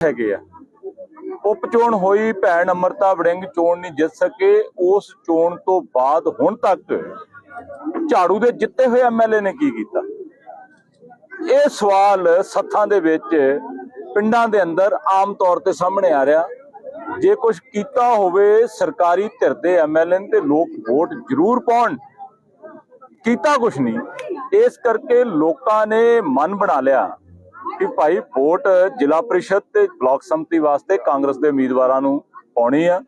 ਹੈਗੇ ਆ। ਉਪ ਹੋਈ, ਭੈਣ ਅਮਰਤਾ ਵੜਿੰਗ ਚੋਣ ਨਹੀਂ ਜਿੱਤ ਸਕੇ। ਉਸ ਚੋਣ ਤੋਂ ਬਾਅਦ ਹੁਣ ਤੱਕ ਝਾੜੂ ਦੇ ਜਿੱਤੇ ਹੋਏ ਐਮਐਲਏ ਨੇ ਕੀ ਕੀਤਾ? ਇਹ ਸਵਾਲ ਸੱਥਾਂ ਦੇ ਵਿੱਚ ਪਿੰਡਾਂ ਦੇ ਅੰਦਰ ਆਮ ਤੌਰ ਤੇ ਸਾਹਮਣੇ ਆ ਰਿਹਾ। ਜੇ ਕੁਝ ਕੀਤਾ ਹੋਵੇ, ਸਰਕਾਰੀ ਧਿਰ ਦੇ ਐਮਐਲਏ ਤੇ ਲੋਕ ਵੋਟ ਜ਼ਰੂਰ ਪਾਉਣ। ਕੀਤਾ ਕੁਝ ਨਹੀਂ। ਇਸ ਕਰਕੇ ਲੋਕਾਂ ਨੇ ਮਨ ਬਣਾ ਲਿਆ। ਕਿ ਭਾਈ ਵੋਟ ਜ਼ਿਲ੍ਹਾ ਪ੍ਰੀਸ਼ਦ ਤੇ ਬਲਾਕ ਸੰਮਤੀ ਵਾਸਤੇ ਕਾਂਗਰਸ ਦੇ ਉਮੀਦਵਾਰਾਂ ਨੂੰ ਪਾਉਣੀ ਆ।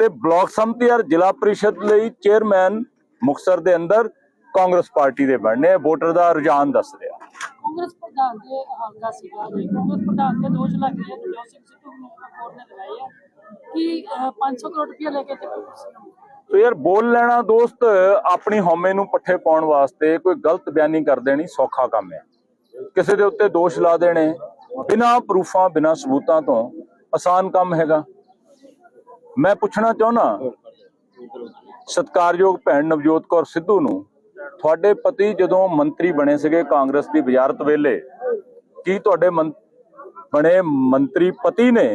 ਤੇ ਬਲਾਕ ਸੰਮਤੀ ਔਰ ਜ਼ਿਲ੍ਹਾ ਪ੍ਰੀਸ਼ਦ ਲਈ ਚੇਅਰਮੈਨ ਮੁਕਸਰ ਦੇ ਅੰਦਰ ਕਾਂਗਰਸ ਪਾਰਟੀ ਦੇ ਬਣਨੇ ਵੋਟਰ ਦਾ ਰੁਝਾਨ ਦੱਸ ਰਿਹਾ। ਕਾਂਗਰਸ ਪ੍ਰਧਾਨ ਦੇ ਹਲਕਾ ਸੀਗਾ ਜੀ। ਕਾਂਗਰਸ ਪ੍ਰਧਾਨ ਦੇ ਦੋਸ਼ ਲੱਗ ਰਹੇ ਨੇ। ਜੋ ਸਿੰਘ ਸਿੱਧੂ ਨੂੰ ਕੋਰ ਨੇ ਲਗਾਏ ਆ ਕਿ ਅਹ, 500 ਕਰੋੜ ਰੁਪਏ ਲੈ ਕੇ ਤੇ ਤੋ ਯਾਰ ਬੋਲ ਲੈਣਾ ਦੋਸਤ ਆਪਣੀ ਹਉਮੈ ਨੂੰ ਪੱਠੇ ਪਾਉਣ ਵਾਸਤੇ ਕੋਈ ਗਲਤ ਬਿਆਨੀ ਕਰ ਦੇਣੀ ਸੌਖਾ ਕੰਮ ਹੈ ਕਿਸੇ ਦੇ ਉੱਤੇ ਦੋਸ਼ ਲਾ ਦੇਣੇ, ਬਿਨਾਂ ਪ੍ਰੂਫਾਂ, ਬਿਨਾਂ ਸਬੂਤਾਂ ਤੋਂ ਆਸਾਨ ਕੰਮ ਹੈਗਾ। ਮੈਂ ਪੁੱਛਣਾ ਚਾਹੁੰਦਾ, ਸਤਕਾਰਯੋਗ ਭੈਣ ਨਵਜੋਤ ਕੌਰ ਸਿੱਧੂ ਨੂੰ, ਤੁਹਾਡੇ ਪਤੀ ਜਦੋਂ ਮੰਤਰੀ ਬਣੇ ਸੀਗੇ ਕਾਂਗਰਸ ਦੀ ਵਜ਼ਾਰਤ ਵੇਲੇ, ਕੀ ਤੁਹਾਡੇ ਬਣੇ ਮੰਤਰੀ ਪਤੀ ਨੇ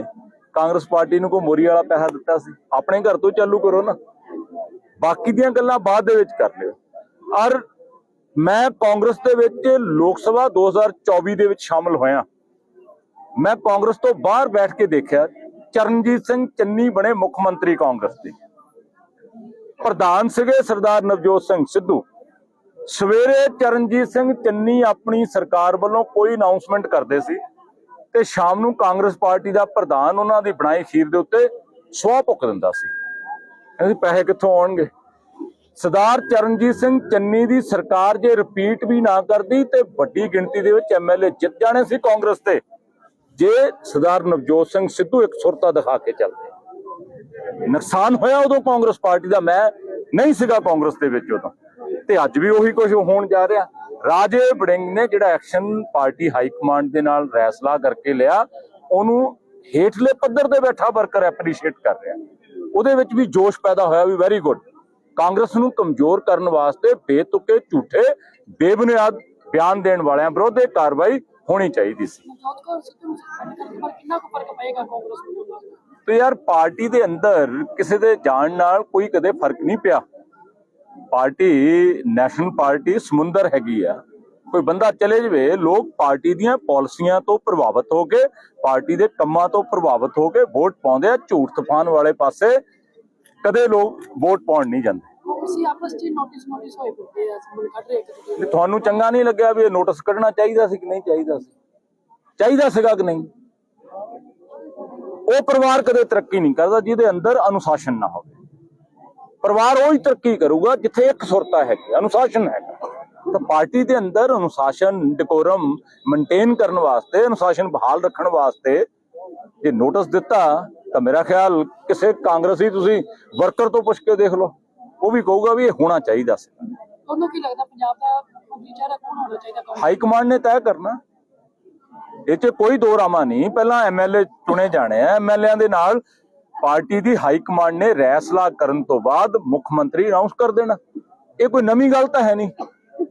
ਕਾਂਗਰਸ ਪਾਰਟੀ ਨੂੰ ਕੋਈ ਮੋਰੀ ਵਾਲਾ ਪੈਸਾ ਦਿੱਤਾ ਸੀ? ਆਪਣੇ ਘਰ ਤੋਂ ਚਾਲੂ ਕਰੋ ਨਾ। ਬਾਕੀ ਦੀਆਂ ਗੱਲਾਂ ਬਾਅਦ ਦੇ ਵਿੱਚ ਕਰ ਲਿਓ। ਔਰ ਮੈਂ ਕਾਂਗਰਸ ਦੇ ਵਿੱਚ ਲੋਕ ਸਭਾ 2024 ਦੇ ਵਿੱਚ ਸ਼ਾਮਲ ਹੋਇਆ। ਮੈਂ ਕਾਂਗਰਸ ਤੋਂ ਬਾਹਰ ਬੈਠ ਕੇ ਦੇਖਿਆ, ਚਰਨਜੀਤ ਸਿੰਘ ਚੰਨੀ ਬਣੇ ਮੁੱਖ ਮੰਤਰੀ ਕਾਂਗਰਸ ਦੇ। ਪ੍ਰਧਾਨ ਸੀਗੇ ਸਰਦਾਰ ਨਵਜੋਤ ਸਿੰਘ ਸਿੱਧੂ। ਸਵੇਰੇ ਚਰਨਜੀਤ ਸਿੰਘ ਚੰਨੀ ਆਪਣੀ ਸਰਕਾਰ ਵੱਲੋਂ ਕੋਈ ਅਨਾਉਂਸਮੈਂਟ ਕਰਦੇ ਸੀ ਤੇ ਸ਼ਾਮ ਨੂੰ ਕਾਂਗਰਸ ਪਾਰਟੀ ਦਾ ਪ੍ਰਧਾਨ ਉਹਨਾਂ ਦੀ ਬਣਾਈ ਖੀਰ ਦੇ ਉੱਤੇ ਸਵਾਹ ਭੁੱਕ ਦਿੰਦਾ ਸੀ। ਕਹਿੰਦੇ ਪੈਸੇ ਕਿੱਥੋਂ ਆਉਣਗੇ? ਸਰਦਾਰ ਚਰਨਜੀਤ ਸਿੰਘ ਚੰਨੀ ਦੀ ਸਰਕਾਰ ਜੇ ਰਿਪੀਟ ਵੀ ਨਾ ਕਰਦੀ ਤੇ ਵੱਡੀ ਗਿਣਤੀ ਦੇ ਵਿੱਚ ਐਮਐਲਏ ਜਿੱਤ ਜਾਣੇ ਸੀ ਕਾਂਗਰਸ ਤੇ। ਜੇ ਸਰਦਾਰ ਨਵਜੋਤ ਸਿੰਘ ਸਿੱਧੂ ਇੱਕ ਸੁਰਤਾ ਦਿਖਾ ਕੇ ਚੱਲਦੇ। ਨੁਕਸਾਨ ਹੋਇਆ ਉਦੋਂ ਕਾਂਗਰਸ ਪਾਰਟੀ ਦਾ, ਮੈਂ ਨਹੀਂ ਸੀਗਾ ਕਾਂਗਰਸ ਦੇ ਵਿੱਚ ਉਦੋਂ। ਤੇ ਅੱਜ ਵੀ ਉਹੀ ਕੁਝ ਹੋਣ ਜਾ ਰਿਹਾ। ਰਾਜੇ ਬੜਿੰਗ ਨੇ ਜਿਹੜਾ ਐਕਸ਼ਨ ਪਾਰਟੀ ਹਾਈ ਕਮਾਂਡ ਦੇ ਨਾਲ ਫੈਸਲਾ ਕਰਕੇ ਲਿਆ, ਉਹਨੂੰ ਹੇਠਲੇ ਪੱਧਰ ਤੇ ਬੈਠਾ ਵਰਕਰ ਐਪਰੀਸ਼ੀਏਟ ਕਰ ਰਿਹਾ। ਉਹਦੇ ਵਿੱਚ ਵੀ ਜੋਸ਼ ਪੈਦਾ ਹੋਇਆ ਵੀ ਵੈਰੀ ਗੁੱਡ ਕਾਂਗਰਸ ਨੂੰ ਕਮਜ਼ੋਰ ਕਰਨ ਵਾਸਤੇ ਬੇਤੁਕੇ ਝੂਠੇ, ਬੇਬੁਨਿਆਦ ਬਿਆਨ ਦੇਣ ਵਾਲਿਆਂ ਵਿਰੁੱਧ ਇਹ ਕਾਰਵਾਈ ਹੋਣੀ ਚਾਹੀਦੀ ਸੀ। ਤੇ ਯਾਰ ਪਾਰਟੀ ਦੇ ਅੰਦਰ ਕਿਸੇ ਦੇ ਜਾਣ ਨਾਲ ਕੋਈ ਕਦੇ ਫ਼ਰਕ ਨਹੀਂ ਪਿਆ। ਪਾਰਟੀ, ਨੈਸ਼ਨਲ ਪਾਰਟੀ ਸਮੁੰਦਰ ਹੈਗੀ ਆ। ਕੋਈ ਬੰਦਾ ਚਲੇ ਜਵੇ, ਲੋਕ ਪਾਰਟੀ ਦੀਆਂ ਪਾਲਿਸੀਆਂ ਤੋਂ ਪ੍ਰਭਾਵਿਤ ਹੋ ਕੇ, ਪਾਰਟੀ ਦੇ ਕੰਮਾਂ ਤੋਂ ਪ੍ਰਭਾਵਿਤ ਹੋ ਕੇ ਵੋਟ ਪਾਉਂਦੇ ਆ ਝੂਠ ਤਫਾਨ ਵਾਲੇ ਪਾਸੇ। ਕਦੇ ਲੋਕ ਵੋਟ ਪਾਉਣ ਨਹੀਂ ਜਾਂਦੇ। ਤੁਸੀਂ ਆਪਸ ਚ ਨੋਟਿਸ ਨੋਟਿਸ ਹੋਏ ਪਏ ਆ ਸੰਬਲ ਕੱਢ ਰਹੇ ਇੱਕ ਦੂਜੇ ਤੁਹਾਨੂੰ ਚੰਗਾ ਨਹੀਂ ਲੱਗਿਆ ਵੀ ਇਹ ਨੋਟਿਸ ਕੱਢਣਾ ਚਾਹੀਦਾ ਸੀ ਕਿ ਨਹੀਂ ਚਾਹੀਦਾ ਸੀ? ਚਾਹੀਦਾ ਸੀਗਾ ਕਿ ਨਹੀਂ? ਉਹ ਪਰਿਵਾਰ ਕਦੇ ਤਰੱਕੀ ਨਹੀਂ ਕਰਦਾ ਜਿਹਦੇ ਅੰਦਰ ਅਨੁਸ਼ਾਸਨ ਨਾ ਹੋਵੇ। ਪਰਿਵਾਰ ਉਹ ਹੀ ਤਰੱਕੀ ਕਰੂਗਾ ਜਿੱਥੇ ਇੱਕ ਸੁਰਤਾ ਹੈਗੀ ਅਨੁਸ਼ਾਸਨ ਹੈਗਾ। ਤਾਂ ਪਾਰਟੀ ਦੇ ਅੰਦਰ ਅਨੁਸ਼ਾਸਨ ਡਿਕੋਰਮ ਮੇਨਟੇਨ ਕਰਨ ਵਾਸਤੇ ਅਨੁਸ਼ਾਸਨ ਬਹਾਲ ਰੱਖਣ ਵਾਸਤੇ ਜੇ ਨੋਟਿਸ ਦਿੱਤਾ ਤਾਂ ਮੇਰਾ ਖਿਆਲ ਕਿਸੇ ਕਾਂਗਰਸੀ ਤੁਸੀਂ ਵਰਕਰ ਤੋਂ ਪੁੱਛ ਕੇ ਦੇਖ ਲਓ। ਉਹ ਵੀ ਕਹੂਗਾ ਵੀ ਇਹ ਹੋਣਾ ਚਾਹੀਦਾ ਸੀ। ਤੁਹਾਨੂੰ ਕੀ ਲੱਗਦਾ ਪੰਜਾਬ ਦਾ ਚਿਹਰਾ ਕੌਣ ਹੋਣਾ ਚਾਹੀਦਾ ਹਾਈ ਕਮਾਂਡ ਨੇ ਤੈਅ ਕਰਨਾ। ਇਹ 'ਚ ਕੋਈ ਦੋ ਰਾਮਾ ਨਹੀਂ। ਪਹਿਲਾਂ ਐਮਐਲਏ ਚੁਣੇ ਜਾਣੇ ਆ। ਐਮਐਲਏਆਂ ਦੇ ਨਾਲ ਪਾਰਟੀ ਦੀ ਹਾਈ ਕਮਾਂਡ ਨੇ ਰੈਸਲਾ ਕਰਨ ਤੋਂ ਬਾਅਦ ਮੁੱਖ ਮੰਤਰੀ ਅਨਾਉਂਸ ਕਰ ਦੇਣਾ। ਇਹ ਕੋਈ ਨਵੀਂ ਗੱਲ ਤਾਂ ਹੈ ਨਹੀਂ।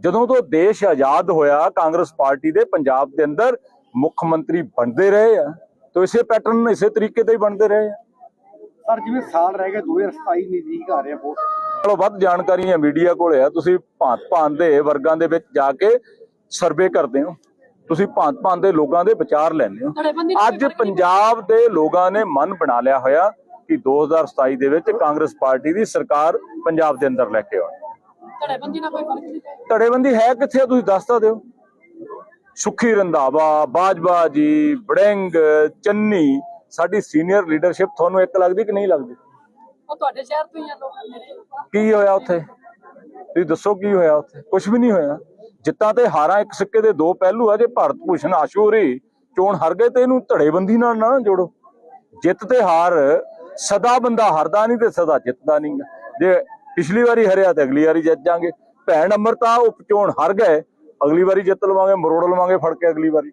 ਜਦੋਂ ਤੋਂ ਦੇਸ਼ ਆਜ਼ਾਦ ਹੋਇਆ ਕਾਂਗਰਸ ਪਾਰਟੀ ਦੇ ਪੰਜਾਬ ਦੇ ਅੰਦਰ ਮੁੱਖ ਮੰਤਰੀ ਬਣਦੇ ਰਹੇ ਆ। ਤਾਂ ਇਸੇ ਪੈਟਰਨ ਇਸੇ ਤਰੀਕੇ ਤੇ ਹੀ ਬਣਦੇ ਰਹੇ ਆ। ਸਰ ਜਿਵੇਂ ਸਾਲ ਰਹਿ ਗਿਆ 2027 ਨਜ਼ਦੀਕ ਆ ਰਿਹਾ ਵੋਟ। ਚਲੋ ਵੱਧ ਜਾਣਕਾਰੀਆਂ ਮੀਡੀਆ ਕੋਲੇ ਆ ਤੁਸੀਂ ਭਾਂਤ ਭਾਂਤ ਦੇ ਵਰਗਾਂ ਦੇ ਵਿੱਚ ਜਾ ਕੇ ਸਰਵੇ ਕਰਦੇ ਹੋ। ਤੁਸੀਂ ਭਾਂਤ ਭਾਂਤ ਦੇ ਲੋਕਾਂ ਦੇ ਵਿਚਾਰ ਲੈਂਦੇ ਹੋ। ਅੱਜ ਪੰਜਾਬ ਦੇ ਲੋਕਾਂ ਨੇ ਮਨ ਬਣਾ ਲਿਆ ਹੋਇਆ ਕਿ 2027 ਦੇ ਵਿੱਚ ਕਾਂਗਰਸ ਪਾਰਟੀ ਦੀ ਸਰਕਾਰ ਪੰਜਾਬ ਦੇ ਅੰਦਰ ਲੈ ਕੇ ਆਉਣੀ। ਧੜੇਬੰਦੀ ਨਾਲ ਕੋਈ ਫ਼ਰਕ ਨਹੀਂ ਧੜੇਬੰਦੀ ਹੈ ਕਿੱਥੇ ਆ? ਤੁਸੀਂ ਦੱਸ ਤਾਂ ਦਿਓ। ਸੁਖੀ ਰੰਧਾਵਾ ਬਾਜਵਾ ਜੀ ਬੜਿੰਗ ਚੰਨੀ। ਸਾਡੀ ਸੀਨੀਅਰ ਲੀਡਰਸ਼ਿਪ ਤੁਹਾਨੂੰ ਇੱਕ ਲੱਗਦੀ ਕਿ ਨਹੀਂ ਲੱਗਦੀ? ਉਹ ਤੁਹਾਡੇ ਸ਼ਹਿਰ ਤੋਂ ਹੀ ਆ ਲੋਕ ਕੀ ਹੋਇਆ ਉੱਥੇ? ਤੁਸੀਂ ਦੱਸੋ ਕੀ ਹੋਇਆ ਉੱਥੇ? ਕੁਝ ਵੀ ਨਹੀਂ ਹੋਇਆ। ਜਿੱਤਾਂ ਤੇ ਹਾਰਾਂ ਇੱਕ ਸਿੱਕੇ ਦੇ ਦੋ ਪਹਿਲੂ ਆ ਜੇ ਭਾਰਤ ਭੂਸ਼ਣ ਆਸ਼ੂਰੀ। ਚੋਣ ਹਾਰ ਗਏ ਤੇ ਇਹਨੂੰ ਧੜੇਬੰਦੀ ਨਾਲ ਨਾ ਜੋੜੋ। ਜਿੱਤ ਤੇ ਹਾਰ ਸਦਾ ਬੰਦਾ ਹਾਰਦਾ ਨਹੀਂ ਤੇ ਸਦਾ ਜਿੱਤਦਾ ਨਹੀਂ। ਜੇ ਪਿਛਲੀ ਵਾਰੀ ਹਰਿਆ ਤੇ ਅਗਲੀ ਵਾਰੀ ਜਿੱਤ ਜਾਾਂਗੇ। ਭੈਣ ਅਮਰਤਾ ਉਪ ਚੋਣ ਹਾਰ ਗਏ। ਅਗਲੀ ਵਾਰੀ ਜਿੱਤ ਲਵਾਂਗੇ ਮਰੋੜ ਲਵਾਂਗੇ ਫੜ ਕੇ ਅਗਲੀ ਵਾਰੀ।